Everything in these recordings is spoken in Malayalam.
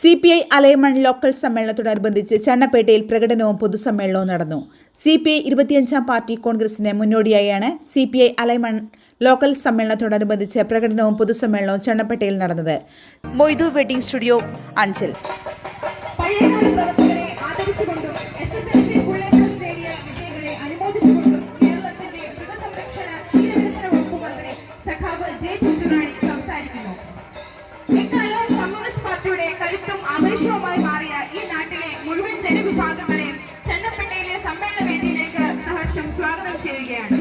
C P I Alayamon local സമ്മേളനത്തോടനുബന്ധിച്ച് ചണ്ണപ്പേട്ടയിൽ പ്രകടനവും പൊതുസമ്മേളനവും നടന്നു. സി പി ഐ ഇരുപത്തിയഞ്ചാം പാർട്ടി കോൺഗ്രസിന് മുന്നോടിയായാണ് C P I Alayamon local സമ്മേളനത്തോടനുബന്ധിച്ച് പ്രകടനവും പൊതുസമ്മേളനവും ചണ്ണപ്പേട്ടയിൽ നടന്നത്. Moidu wedding studio Anchal. ആവേശവുമായി മാറിയ ഈ നാട്ടിലെ മുഴുവൻ ജനവിഭാഗങ്ങളെയും ചന്നപ്പേട്ടയിലെ സമ്മേളന വേദിയിലേക്ക് സഹർഷം സ്വാഗതം ചെയ്യുകയാണ്.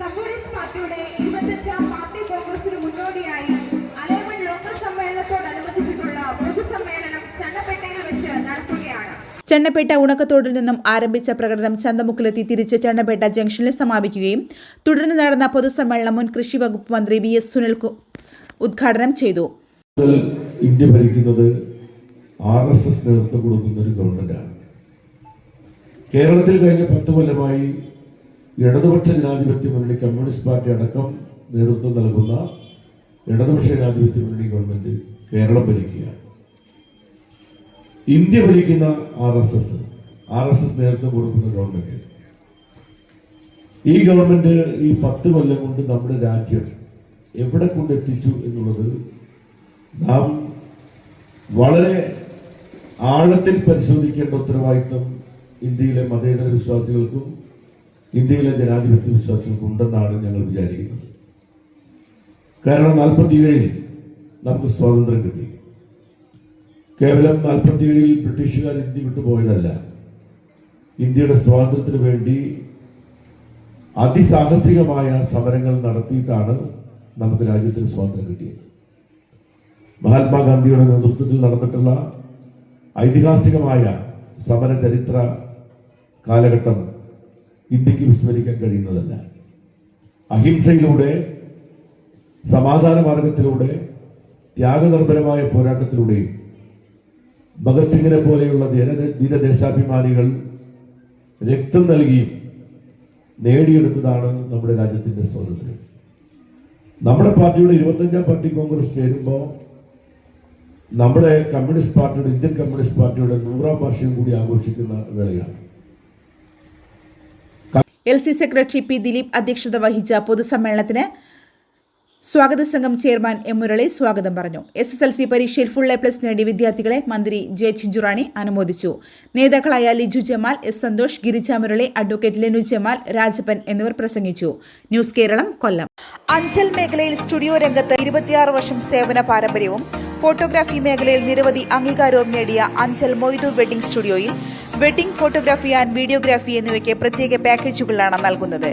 കമ്മ്യൂണിസ്റ്റ് പാർട്ടിയുടെ ചെണ്ണപ്പേട്ട ഉണക്കത്തോടിൽ നിന്നും ആരംഭിച്ച പ്രകടനം ചന്തമുക്കിലെത്തി തിരിച്ച് ചെണ്ണപ്പേട്ട ജംഗ്ഷനിൽ സമാപിക്കുകയും തുടർന്ന് നടന്ന പൊതുസമ്മേളനം മുൻ കൃഷി വകുപ്പ് മന്ത്രി വി എസ് സുനിൽ ഉദ്ഘാടനം ചെയ്തു. ഇന്ത്യ ഭരിക്കുന്നത് ആർ എസ് എസ് നേതൃത്വം കൊടുക്കുന്ന ഒരു ഗവൺമെന്റാണ്. കേരളത്തിൽ കഴിഞ്ഞ പത്ത് കൊല്ലമായി ഇടതുപക്ഷ ജനാധിപത്യ മുന്നണി കമ്മ്യൂണിസ്റ്റ് പാർട്ടി അടക്കം നേതൃത്വം നൽകുന്ന ഇടതുപക്ഷ ജനാധിപത്യ മുന്നണി ഗവൺമെന്റ് കേരളം ഭരിക്കുകയാണ്. ഇന്ത്യ ഭരിക്കുന്ന R S S R S S നേതൃത്വം കൊടുക്കുന്ന ഗവൺമെന്റ് ഈ ഗവൺമെന്റ് ഈ പത്ത് കൊല്ലം കൊണ്ട് നമ്മുടെ രാജ്യം എവിടെ കൊണ്ടെത്തിച്ചു എന്നുള്ളത് നാം വളരെ ആഴത്തിൽ പരിശോധിക്കേണ്ട ഉത്തരവാദിത്വം ഇന്ത്യയിലെ മതേതര വിശ്വാസികൾക്കും ഇന്ത്യയിലെ ജനാധിപത്യ വിശ്വാസികൾക്കും ഉണ്ടെന്നാണ് ഞങ്ങൾ വിചാരിക്കുന്നത്. കാരണം നാൽപ്പത്തിയേഴിൽ നമുക്ക് സ്വാതന്ത്ര്യം കിട്ടി. കേവലം നാൽപ്പത്തിയേഴിൽ ബ്രിട്ടീഷുകാർ ഇന്ത്യ വിട്ടുപോയതല്ല. ഇന്ത്യയുടെ സ്വാതന്ത്ര്യത്തിന് വേണ്ടി അതിസാഹസികമായ സമരങ്ങൾ നടത്തിയിട്ടാണ് നമുക്ക് രാജ്യത്തിന് സ്വാതന്ത്ര്യം കിട്ടിയത്. മഹാത്മാഗാന്ധിയുടെ നേതൃത്വത്തിൽ നടന്നിട്ടുള്ള ഐതിഹാസികമായ സമര ചരിത്ര കാലഘട്ടം ഇന്ത്യയ്ക്ക് വിസ്മരിക്കാൻ കഴിയുന്നതല്ല. അഹിംസയിലൂടെ സമാധാന മാർഗത്തിലൂടെ ത്യാഗനിർഭരമായ പോരാട്ടത്തിലൂടെയും ഭഗത് സിംഗിനെ പോലെയുള്ള ധീര- ധീരദേശാഭിമാനികൾ രക്തം നൽകിയും നേടിയെടുത്തതാണ് നമ്മുടെ രാജ്യത്തിന്റെ സ്വാതന്ത്ര്യം. നമ്മുടെ പാർട്ടിയുടെ ഇരുപത്തഞ്ചാം പാർട്ടി കോൺഗ്രസ് ചേരുമ്പോൾ നമ്മുടെ കമ്മ്യൂണിസ്റ്റ് പാർട്ടിയുടെ ഇന്ത്യൻ കമ്മ്യൂണിസ്റ്റ് പാർട്ടിയുടെ നൂറാം വാർഷികം കൂടി ആഘോഷിക്കുന്ന വേളയാണ്. L C secretary P Dileep അധ്യക്ഷത വഹിച്ച പൊതുസമ്മേളനത്തിന് സ്വാഗത സംഘം ചെയർമാൻ എം മുരളി സ്വാഗതം പറഞ്ഞു. എസ് എസ് എൽ സി പരീക്ഷയിൽ ഫുൾ എ പ്ലസ് നേടിയ വിദ്യാർത്ഥികളെ മന്ത്രി ജെ ചിഞ്ചുറാണി അനുമോദിച്ചു. നേതാക്കളായ ലിജു ജമാൽ എസ് സന്തോഷ് ഗിരിജ മുരളി അഡ്വക്കേറ്റ് ലെനു ജമാൽ രാജപ്പൻ എന്നിവർ പ്രസംഗിച്ചു. ന്യൂസ് കേരളം കൊല്ലം. അഞ്ചൽ മേഖലയിൽ സ്റ്റുഡിയോ രംഗത്ത് ഇരുപത്തിയാറ് വർഷം സേവന പാരമ്പര്യവും ഫോട്ടോഗ്രാഫി മേഖലയിൽ നിരവധി അംഗീകാരവും നേടിയ അഞ്ചൽ മൊയ്തു വെഡിംഗ് സ്റ്റുഡിയോയിൽ വെഡിംഗ് ഫോട്ടോഗ്രാഫി ആൻഡ് വീഡിയോഗ്രാഫി എന്നിവയ്ക്ക് പ്രത്യേക പാക്കേജുകളാണ് നൽകുന്നത്.